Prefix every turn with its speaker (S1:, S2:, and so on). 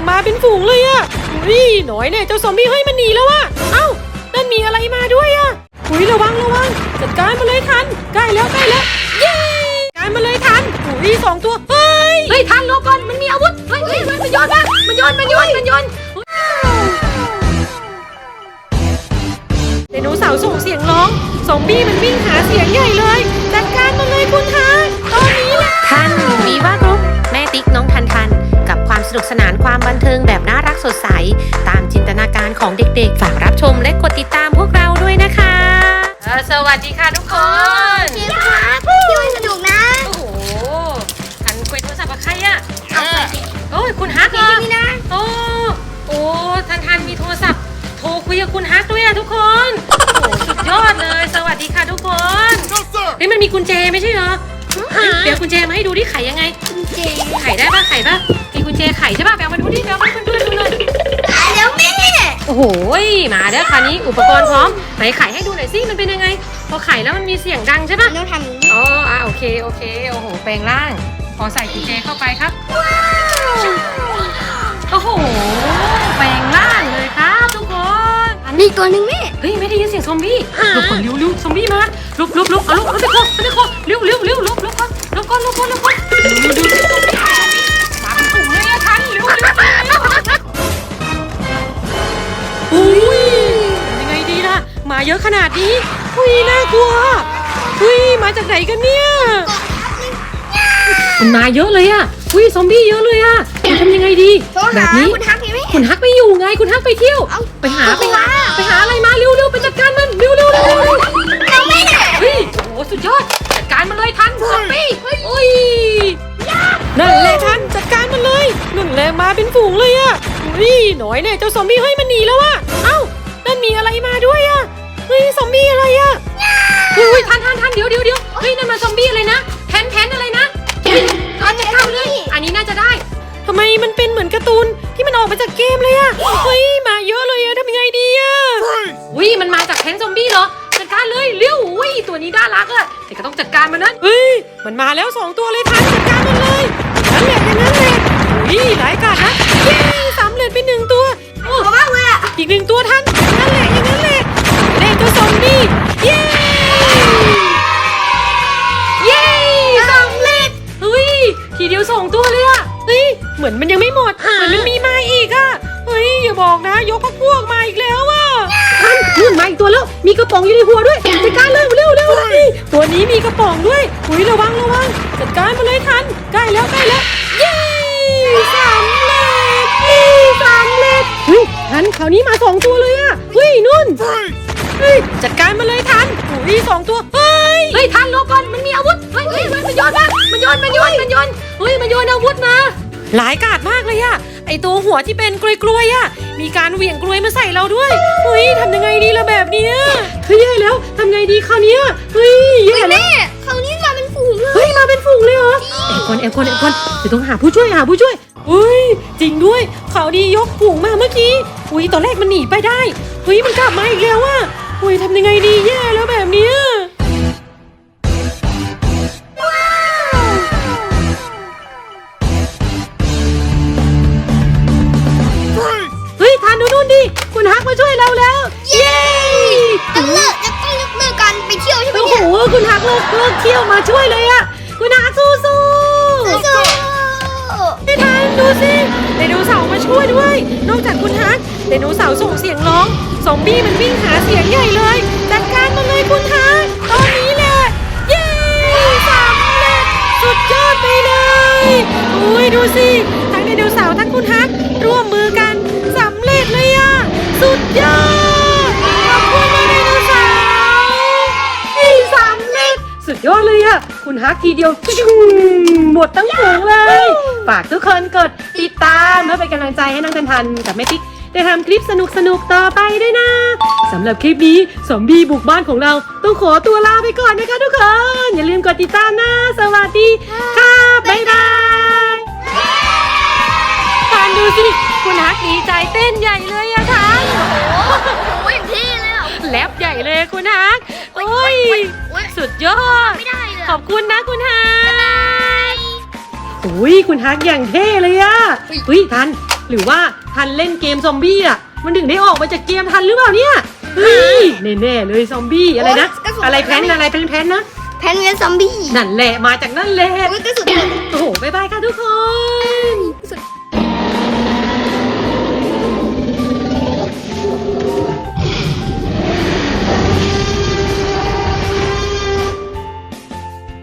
S1: งมาเป็นฝูงเลยอะอุ้ยหน่อยเนี่ยเจ้าซอมบี้เฮ้ยมันหนีแล้วอะเอ้านั่นมีอะไรมาด้วยอะอุ้ยระวังระวังจัดการมาเลยทันใกล้แล้วใกล้แล้วเย้การมาเลยทันอุ้ยสองตัวเฮ้ย
S2: เฮ้ยทันรอก่อนมันมีอาวุธเฮ้ยเฮ้ยมันมันโยนมามันโยนมันโยนมันโยน
S1: ไดโนเสาร์ส่งเสียงร้องซอมบี้มันวิ่งหาเสียงใหญ่เลยจัดการมาเลยคุณทันตอนนี้แหละ
S2: ทันวีว่ากรุ๊ปแม่ติ๊กน้องทันทันกับความ สนุกสนานความบันเทิงแบบน่ารักสดใส ตามจินตนาการของเด็กๆ ฝากรับชมและกดติดตามพวกเราด้วยนะคะเออสวัสดีค่ะทุกคน
S3: พี่ครับพี่วันสนุกนะ
S2: โอ้โหทันคุยโทรศัพท์กับใครอะ
S3: เอาไปสิ
S2: โอ้ยคุณฮักเหรอ
S3: พี่นะ
S2: โอ้โอ้ทันทันมีโทรศัพท์โทรคุยกับคุณฮักด้วยอะทุกคนโอ้โหสุดยอดเลย สวัสดีค่ะทุกคนเฮ้ยมันมีกุญแจไม่ใช่เหรอเฮ้ยเดี๋ยวกุญแจมาให้ดูดิไขยังไง
S3: คุณเจ
S2: ไขได้ปะไขปะมี กุญแจไขใช่ปะแปลมาดูดิแปลมาดูดูดูเลย
S3: อะแล้วแม่
S2: โอ้โหมาเด้อคันนี้อุปกรณ์พร้อมไหนไขให้ดูหน่อยสิมันเป็นยังไง พอไขแล้วมันมีเสียงดังใช่ปะ
S3: ต้องทำอย่างนี้
S2: อ๋ออะโอเคโอเคโอ้โหแปลงร่าง พอใส่กุญแจเข้าไปครับโอ้โหแปลงร่างเลยครับทุกคน
S3: มีอีกตัวหนึ่งแม่
S2: เฮ้ยไม่ได้ยินเสียงซอมบี้หลบก่อนเร็วเร็วซอมบี้มาหลบหลบหลบเอาหลบเอาไปก่อนเอาไปก่อนเร็วเร็วเร็วหลบหลบก่อนหลบก่อนหลบก่อนหลบก่อนเร็ เยอะ
S1: ขนาดนี้อุ้ยน่ากลัวอุ้ยมาจากไหนกันเนี่ย
S2: มันมาเยอะเลยอะอุ้ยซอมบี้เยอะเลยอะเราทำยังไงดี
S3: โทร
S2: แบ
S3: หา
S2: บนี้
S3: คุณทักพี่แม่
S2: คุณฮักไม่อยู่ไงคุณฮักไปเที่ยว
S3: เอ้า
S2: ไปหาไปหาไปหาอะไรมาเร็วเร็วไปจัดการมันเร็วเร็วเร็วเร็วเร็ว
S3: แล้วแม่
S2: เฮ้ยโอ้โหสุดยอดจัดการมันเลยทันซอมบี้เฮ้ย
S1: อุ้ยนั่นแหละทันจัดการมันเลยนั่นแหละมาเป็นฝูงเลยอะอุ้ยหน่อยเนี่ยเจ้าซอมบี้เฮ้ยมันหนีแล้วอะเอ้านั่นมีอะไรมาด้วยอะ เฮ้ยซอมบี้อะไรอะ
S2: อุ้ยทันทันทันเดี๋ยวเดี๋ยวเดี๋ยวเฮ้ยนั่นมาซอมบี้อะไรนะแพนแพนอะไรนะทันจะเข้าเลยอันนี้น่าจะได้
S1: ทำไมมันเป็นเหมือนการ์ตูนที่มันออกมาจากเกมเลยอะเฮ้ยมาเยอะเลยอะทำยังไงดีอะ
S2: อุ้ยมันมาจากแพนซอมบี้เหรอจัดการเลยเร็วอุ้ยตัวนี้น่ารักอะแต่ก็ต้องจัดการมันนะ
S1: เฮ้ยมันมาแล้วสองตัวเลยทันจัดการมันเลยนั่นแหละอย่างนั้นแหละอุ้ยหลายกาดนะเย้สำเร็จไปหนึ่งตัวโอ้
S3: เอาบ้างเลยอะ
S1: อีกหนึ่งตัวท่าน
S2: ทีเดียวสองตัวเลยอะ
S1: เฮ้ย เหมือนมันยังไม่หมด เหมือนมันมีมาอีกอะเฮ้ย อย่าบอกนะ ยกพวกมาอีกแล้วอะ
S2: ทันนู่นมาอีกตัวแล้ว มีกระป๋องอยู่ในหัวด้วยจัดการเลยเร็วเร็ว
S1: เฮ้ยตัวนี้มีกระป๋องด้วยอุ้ยระวังระวังจัดการมาเลยทันใกล้แล้วใกล้แล้ว เย้สำเร็จนี่สำเร็จเฮ้ยทันคราวนี้มาสองตัวเลยอะเฮ้ยนุ่น เฮ้ยจัดการมาเลยทันอุ้ยสองตัวเฮ้ย
S2: เฮ้ยทันรอก่อนมันมีอาวุธเฮ้ยเฮ้ยมันมันโยนมามันโยนมันโยนมันโยนเฮ้ยมันโยนอาวุธมา
S1: หลายกาดมากเลยอะไอตัวหัวที่เป็นกลวยๆอะมีการเหวี่ยงกลวยมาใส่เราด้วยเฮ้ยทำยังไงดีละแบบเนี้ยเฮ้ยแย่แล้วทำไงดีคราวเนี้ยเฮ้ยแย่แล้ว
S3: แม่คราวนี้มาเป็นฝูงเลย
S1: เฮ้ยมาเป็นฝูงเลยเหรอแอบก่อนแอบก่อนแอบก่อนเดี๋ยวต้องหาผู้ช่วยหาผู้ช่วยเฮ้ยจริงด้วยเขาวดียกฝูงมาเมื่อกี้อุ้ยตอนแรกมันหนีไปได้เฮ้ยมันกลับมาอีกแล้วอะ เฮ้ยทำยังไงดีแย่แล้วแบบเนี้ยเฮ้ยทานดูนู่นดิคุณฮักมาช่วยเราแล้ว เย้
S3: ต้องเลิกจะต้องยกเลิกกันไปเที่ยวใช่ไหม
S1: โอ้โห
S3: เนี่ย
S1: คุณฮักเลิกเลิกเที่ยวมาช่วยเลยอะคุณฮักสู้สู้
S3: สู้
S1: ไม่ทัน ดูสิไดโนเสาร์มาช่วยด้วย นอกจากคุณฮักไดโนเสาร์ส่งเสียงร้องซอมบี้มันวิ่งหาเสียงใหญ่เลย จัดการมันเลยคุณฮักตอนนี้แหละเย้สำเร็จสุดยอดไปเลยอุ้ยดูสิทั้งไดโนเสาร์ทั้งคุณฮักร่วมมือกันสำเร็จเลยอะสุดยอด ดยอดเลยอะคุณฮักทีเดียวจุ้งหมดทั้งฝูงเลย ฝากทุกคนกดติดตามเพื่อเป็นกำลังใจให้น้องทันทันกับแม่ติ๊กได้ทำคลิปสนุกๆต่อไปด้วยนะสำหรับคลิปนี้ซอมบี้บุกบ้านของเราต้องขอตัวลาไปก่อนนะคะทุกคน อย่าลืมกดติดตามนะ สวัสดีค่ะบ๊ายบายทานดูสิ คุณฮักดีใจเต้นใหญ่เลยอะทาน
S3: โอ้ยเท่เลยอะ
S1: แลบใหญ่เลยคุณฮักโอ้ย
S3: โอ้ย
S1: สุดยอด
S3: ไม่ได้เลย
S1: ขอบคุณนะคุณฮักอุ้ยคุณฮักอย่างเท่เลยอะอุ้ยทัน หรือว่าทันเล่นเกมซอมบี้อะมันถึงได้ออกมาจากเกมทันหรือเปล่าเนี่ยเฮ้ยแน่ๆเลยซอมบี้อะไรนะ อะไรแพนอะไรแพนแพนนะ
S3: แพนเวนซอมบี้
S1: นั่นแหละมาจากนั่นแหละ
S3: อุ้ยกระสุนหมด
S1: โอ้โหบายบายค่ะทุกคน